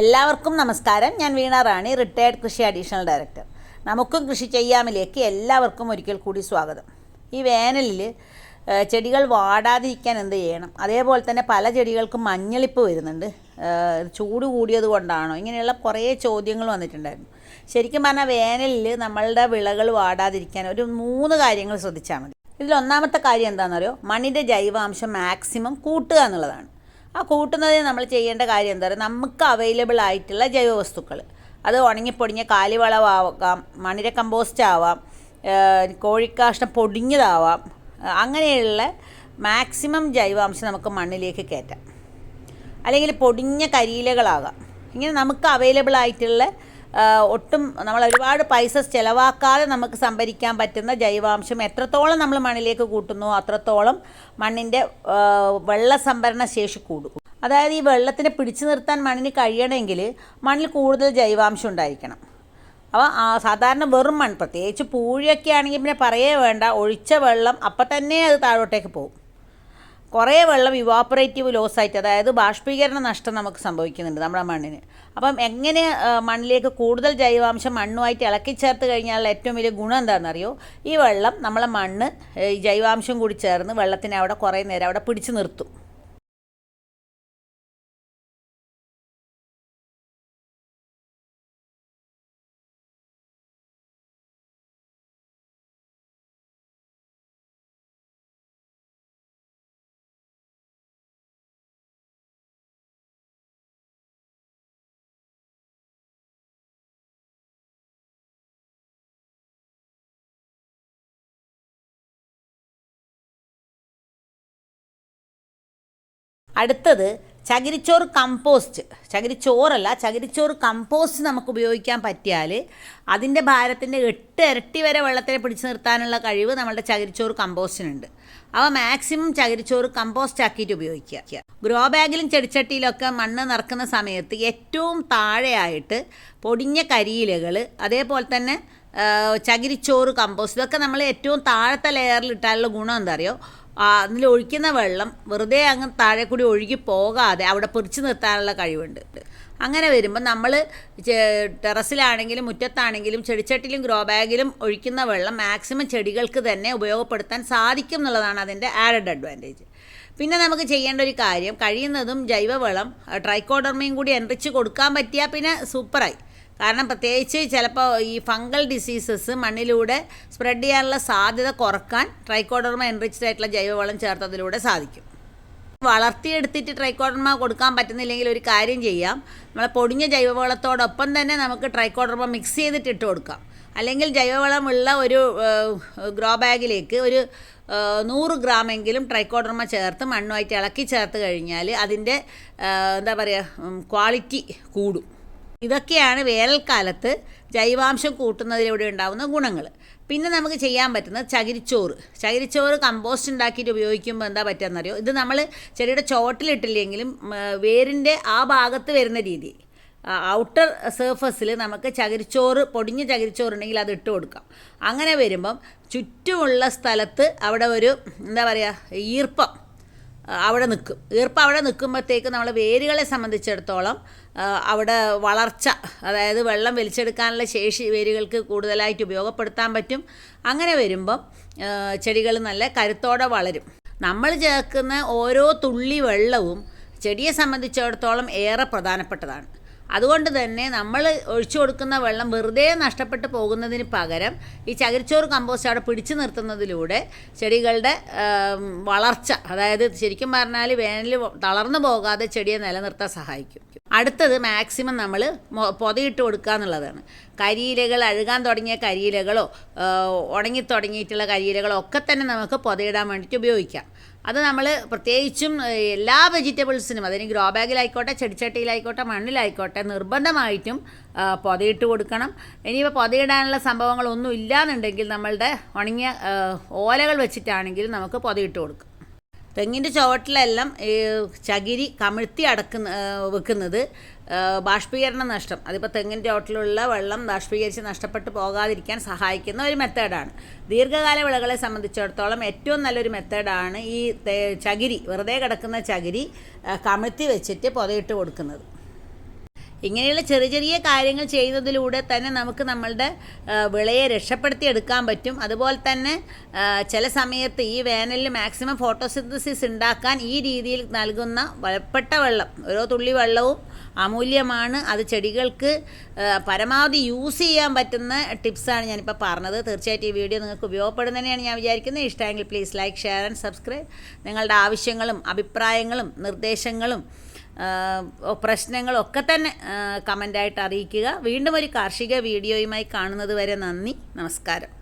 എല്ലാവർക്കും നമസ്കാരം. ഞാൻ വീണ റാണി റിട്ടയർഡ് കൃഷി അഡീഷണൽ ഡയറക്ടർ നമുക്കും കൃഷി ചെയ്യാമിലേക്ക് എല്ലാവർക്കും ഒരിക്കൽ കൂടി സ്വാഗതം. ഈ വേനലിൽ ചെടികൾ വാടാതിരിക്കാൻ എന്ത് ചെയ്യണം? അതേപോലെ തന്നെ പല ചെടികൾക്കും മഞ്ഞളിപ്പ് വരുന്നുണ്ട്. ചൂട് കൂടിയത് കൊണ്ടാണോ? ഇങ്ങനെയുള്ള കുറേ ചോദ്യങ്ങൾ വന്നിട്ടുണ്ടായിരുന്നു. ശരിക്കും പറഞ്ഞാൽ വേനലിൽ നമ്മളുടെ വിളകൾ വാടാതിരിക്കാൻ ഒരു മൂന്ന് കാര്യങ്ങൾ ശ്രദ്ധിച്ചാൽ മതി. ഇതിൽ ഒന്നാമത്തെ കാര്യം എന്താണെന്നറിയോ? മണ്ണിന്റെ ജൈവാംശം മാക്സിമം കൂട്ടുക എന്നുള്ളതാണ്. ആ കൂട്ടുന്നതിന് നമ്മൾ ചെയ്യേണ്ട കാര്യം എന്താ പറയുക? നമുക്ക് അവൈലബിൾ ആയിട്ടുള്ള ജൈവവസ്തുക്കൾ. അത് ഉണങ്ങിപ്പൊടിഞ്ഞ കാലിവളവാകാം മണിര കമ്പോസ്റ്റ് ആവാം കോഴിക്കാഷ്ടം പൊടിഞ്ഞതാവാം അങ്ങനെയുള്ള മാക്സിമം ജൈവാംശം നമുക്ക് മണ്ണിലേക്ക് കയറ്റാം. അല്ലെങ്കിൽ പൊടിഞ്ഞ കരിയിലകളാകാം. ഇങ്ങനെ നമുക്ക് അവൈലബിൾ ആയിട്ടുള്ള ഒട്ടും നമ്മൾ ഒരുപാട് പൈസ ചിലവാക്കാതെ നമുക്ക് സംഭരിക്കാൻ പറ്റുന്ന ജൈവാംശം എത്രത്തോളം നമ്മൾ മണ്ണിലേക്ക് കൂട്ടുന്നു അത്രത്തോളം മണ്ണിന്റെ വെള്ള സംഭരണ ശേഷി കൂടും. അതായത് ഈ വെള്ളത്തിനെ പിടിച്ചു നിർത്താൻ മണ്ണിന് കഴിയണമെങ്കിൽ മണ്ണിൽ കൂടുതൽ ജൈവാംശം ഉണ്ടായിരിക്കണം. അപ്പോൾ സാധാരണ വെറും മൺ പ്രത്യേകിച്ച് പൂഴിയൊക്കെ ആണെങ്കിൽ പിന്നെ പറയേ വേണ്ട ഒഴിച്ച വെള്ളം അപ്പം തന്നെ അത് താഴോട്ടേക്ക് പോകും. കുറേ വെള്ളം ഇവാപ്പറേറ്റീവ് ലോസ് ആയിട്ട് അതായത് ബാഷ്പീകരണ നഷ്ടം നമുക്ക് സംഭവിക്കുന്നുണ്ട് നമ്മുടെ മണ്ണിന്. അപ്പം എങ്ങനെ മണ്ണിലേക്ക് കൂടുതൽ ജൈവാംശം മണ്ണുമായിട്ട് ഇളക്കി ചേർത്ത് കഴിഞ്ഞാൽ ഏറ്റവും വലിയ ഗുണം എന്താണെന്നറിയോ? ഈ വെള്ളം നമ്മളെ മണ്ണ് ഈ ജൈവാംശം കൂടി ചേർന്ന് വെള്ളത്തിനെ അവിടെ കുറേ നേരം അവിടെ പിടിച്ചു നിർത്തും. അടുത്തത് ചകിരിച്ചോറ് കമ്പോസ്റ്റ് ചകിരിച്ചോറല്ല ചകിരിച്ചോറ് കമ്പോസ്റ്റ് നമുക്ക് ഉപയോഗിക്കാൻ പറ്റിയാൽ അതിന്റെ ഭാരത്തിന്റെ എട്ട് ഇരട്ടി വരെ വെള്ളത്തിനെ പിടിച്ചു നിർത്താനുള്ള കഴിവ് നമ്മളുടെ ചകിരിച്ചോറ് കമ്പോസ്റ്റിനുണ്ട് അവ മാക്സിമം ചകിരിച്ചോറ് കമ്പോസ്റ്റ് ആക്കിയിട്ട് ഉപയോഗിക്കുക. ഗ്രോ ബാഗിലും ചെടിച്ചട്ടിയിലൊക്കെ മണ്ണ് നിറക്കുന്ന സമയത്ത് ഏറ്റവും താഴെയായിട്ട് പൊടിഞ്ഞ കരിയിലകൾ അതേപോലെ തന്നെ ചകിരിച്ചോറ് കമ്പോസ്റ്റ് ഇതൊക്കെ നമ്മൾ ഏറ്റവും താഴത്തെ ലെയറിൽ ഇട്ടാലുള്ള ഗുണം എന്താ അറിയോ? അതിൽ ഒഴിക്കുന്ന വെള്ളം വെറുതെ അങ്ങ് താഴെ കൂടി ഒഴുകി പോകാതെ അവിടെ പൊറിച്ച് നിർത്താനുള്ള കഴിവുണ്ട്. അങ്ങനെ വരുമ്പോൾ നമ്മൾ ടെറസിലാണെങ്കിലും മുറ്റത്താണെങ്കിലും ചെടിച്ചട്ടിലും ഗ്രോ ബാഗിലും ഒഴിക്കുന്ന വെള്ളം മാക്സിമം ചെടികൾക്ക് തന്നെ ഉപയോഗപ്പെടുത്താൻ സാധിക്കും എന്നുള്ളതാണ് അതിന്റെ ആഡഡ് അഡ്വാന്റേജ് പിന്നെ നമുക്ക് ചെയ്യേണ്ട ഒരു കാര്യം കഴിയുന്നതും ജൈവവളം ട്രൈക്കോഡർമയും കൂടി എൻറിച്ച് കൊടുക്കാൻ പറ്റിയാൽ പിന്നെ സൂപ്പറായി കാരണം പ്രത്യേകിച്ച് ചിലപ്പോൾ ഈ ഫംഗൽ ഡിസീസസ് മണ്ണിലൂടെ സ്പ്രെഡ് ചെയ്യാനുള്ള സാധ്യത കുറയ്ക്കാൻ ട്രൈക്കോഡർമ എൻറിച്ച്ഡ് ആയിട്ടുള്ള ജൈവവളം ചേർത്തതിലൂടെ സാധിക്കും. വളർത്തിയെടുത്തിട്ട് ട്രൈക്കോഡർമ കൊടുക്കാൻ പറ്റുന്നില്ലെങ്കിൽ ഒരു കാര്യം ചെയ്യാം. നമ്മളെ പൊടിഞ്ഞ ജൈവവളത്തോടൊപ്പം തന്നെ നമുക്ക് ട്രൈക്കോഡർമ മിക്സ് ചെയ്തിട്ട് ഇട്ട് കൊടുക്കാം. അല്ലെങ്കിൽ ജൈവവളമുള്ള ഒരു ഗ്രോ ബാഗിലേക്ക് ഒരു നൂറ് ഗ്രാമെങ്കിലും ട്രൈക്കോഡർമ ചേർത്ത് മണ്ണുമായിട്ട് ഇളക്കി ചേർത്ത് കഴിഞ്ഞാൽ അതിന്റെ എന്താ പറയുക ക്വാളിറ്റി കൂടും. ഇതൊക്കെയാണ് വേനൽക്കാലത്ത് ജൈവാംശം കൂട്ടുന്നതിലൂടെ ഉണ്ടാകുന്ന ഗുണങ്ങൾ പിന്നെ നമുക്ക് ചെയ്യാൻ പറ്റുന്നത് ചകിരിച്ചോറ്. ചകിരിച്ചോറ് കമ്പോസ്റ്റ് ഉണ്ടാക്കിയിട്ട് ഉപയോഗിക്കുമ്പോൾ എന്താ പറ്റുകയെന്നറിയോ ഇത് നമ്മൾ ചെടിയുടെ ചോട്ടിലിട്ടില്ലെങ്കിലും വേരിന്റെ ആ ഭാഗത്ത് വരുന്ന രീതി. ഔട്ടർ സർഫസിൽ നമുക്ക് ചകിരിച്ചോറ് പൊടിഞ്ഞ ചകിരിച്ചോറ് ഉണ്ടെങ്കിൽ അത് ഇട്ട് കൊടുക്കാം. അങ്ങനെ വരുമ്പം ചുറ്റുമുള്ള സ്ഥലത്ത് അവിടെ ഒരു എന്താ പറയുക ഈർപ്പം അവിടെ നിൽക്കും. ഈർപ്പം അവിടെ നിൽക്കുമ്പോഴത്തേക്ക് നമ്മൾ വേരുകളെ സംബന്ധിച്ചിടത്തോളം അവിടെ വളർച്ച അതായത് വെള്ളം വലിച്ചെടുക്കാനുള്ള ശേഷി വേരുകൾക്ക് കൂടുതലായിട്ട് ഉപയോഗപ്പെടുത്താൻ പറ്റും. അങ്ങനെ വരുമ്പം ചെടികൾ നല്ല കരുത്തോടെ വളരും. നമ്മൾ ചേർക്കുന്ന ഓരോ തുള്ളി വെള്ളവും ചെടിയെ സംബന്ധിച്ചിടത്തോളം ഏറെ പ്രധാനപ്പെട്ടതാണ്. അതുകൊണ്ട് തന്നെ നമ്മൾ ഒഴിച്ചു കൊടുക്കുന്ന വെള്ളം വെറുതെ നഷ്ടപ്പെട്ട് പോകുന്നതിന് പകരം ഈ ചകിരിച്ചോറ് കമ്പോസ്റ്റ് അവിടെ പിടിച്ചു നിർത്തുന്നതിലൂടെ ചെടികളുടെ വളർച്ച അതായത് ശരിക്കും പറഞ്ഞാൽ വേനൽ തളർന്നു പോകാതെ ചെടിയെ നിലനിർത്താൻ സഹായിക്കും. അടുത്തത് മാക്സിമം നമ്മൾ പൊതയിട്ട് കൊടുക്കുക എന്നുള്ളതാണ്. കരിയിലകൾ അഴുകാൻ തുടങ്ങിയ കരിയിലകളോ ഉണങ്ങി തുടങ്ങിയിട്ടുള്ള കരിയിലകളോ ഒക്കെ തന്നെ നമുക്ക് പൊതയിടാൻ വേണ്ടിയിട്ട് ഉപയോഗിക്കാം. അത് നമ്മൾ പ്രത്യേകിച്ചും എല്ലാ വെജിറ്റബിൾസിനും അതിന് ഗ്രോ ബാഗിലായിക്കോട്ടെ ചെടിച്ചട്ടിയിലായിക്കോട്ടെ മണ്ണിലായിക്കോട്ടെ നിർബന്ധമായിട്ടും പൊതയിട്ട് കൊടുക്കണം. ഇനിയിപ്പോൾ പൊതയിടാനുള്ള സംഭവങ്ങളൊന്നും ഇല്ലാന്നുണ്ടെങ്കിൽ നമ്മളുടെ ഉണങ്ങിയ ഓലകൾ വെച്ചിട്ടാണെങ്കിലും നമുക്ക് പൊതയിട്ട് കൊടുക്കാം. തെങ്ങിന്റെ ചുവട്ടിലെല്ലാം ഈ ചകിരി കമിഴ്ത്തി അടക്കുന്ന വെക്കുന്നത് ബാഷ്പീകരണ നഷ്ടം. അതിപ്പോൾ തെങ്ങിന്റെ ഓട്ടിലുള്ള വെള്ളം ബാഷ്പീകരിച്ച് നഷ്ടപ്പെട്ടു പോകാതിരിക്കാൻ സഹായിക്കുന്ന ഒരു മെത്തേഡാണ്. ദീർഘകാല വിളകളെ സംബന്ധിച്ചിടത്തോളം ഏറ്റവും നല്ലൊരു മെത്തേഡാണ് ഈ ചകിരി വെറുതെ കിടക്കുന്ന ചകിരി കമിഴ്ത്തി വെച്ചിട്ട് പുതയിട്ട് കൊടുക്കുന്നത്. ഇങ്ങനെയുള്ള ചെറിയ ചെറിയ കാര്യങ്ങൾ ചെയ്യുന്നതിലൂടെ തന്നെ നമുക്ക് നമ്മളുടെ വിളയെ രക്ഷപ്പെടുത്തി എടുക്കാൻ പറ്റും. അതുപോലെ തന്നെ ചില സമയത്ത് ഈ വേനലിൽ മാക്സിമം ഫോട്ടോസിന്തസിസ് ഉണ്ടാക്കാൻ ഈ രീതിയിൽ നൽകുന്ന വളപ്പെട്ട വെള്ളം ഓരോ തുള്ളി വെള്ളവും അമൂല്യമാണ്. അത് ചെടികൾക്ക് പരമാവധി യൂസ് ചെയ്യാൻ പറ്റുന്ന ടിപ്സാണ് ഞാനിപ്പോൾ പറഞ്ഞത്. തീർച്ചയായിട്ടും ഈ വീഡിയോ നിങ്ങൾക്ക് ഉപയോഗപ്പെടും തന്നെയാണ് ഞാൻ വിചാരിക്കുന്നത്. ഇഷ്ടമെങ്കിൽ please like share and subscribe നിങ്ങളുടെ ആവശ്യങ്ങളും അഭിപ്രായങ്ങളും നിർദ്ദേശങ്ങളും ആ, പ്രശ്നങ്ങളും ഒക്കെ തന്നെ കമന്റായിട്ട് അറിയിക്കുക. വീണ്ടും ഒരു കാർഷിക വീഡിയോയുമായി കാണുന്നത് വരെ നന്ദി. നമസ്കാരം.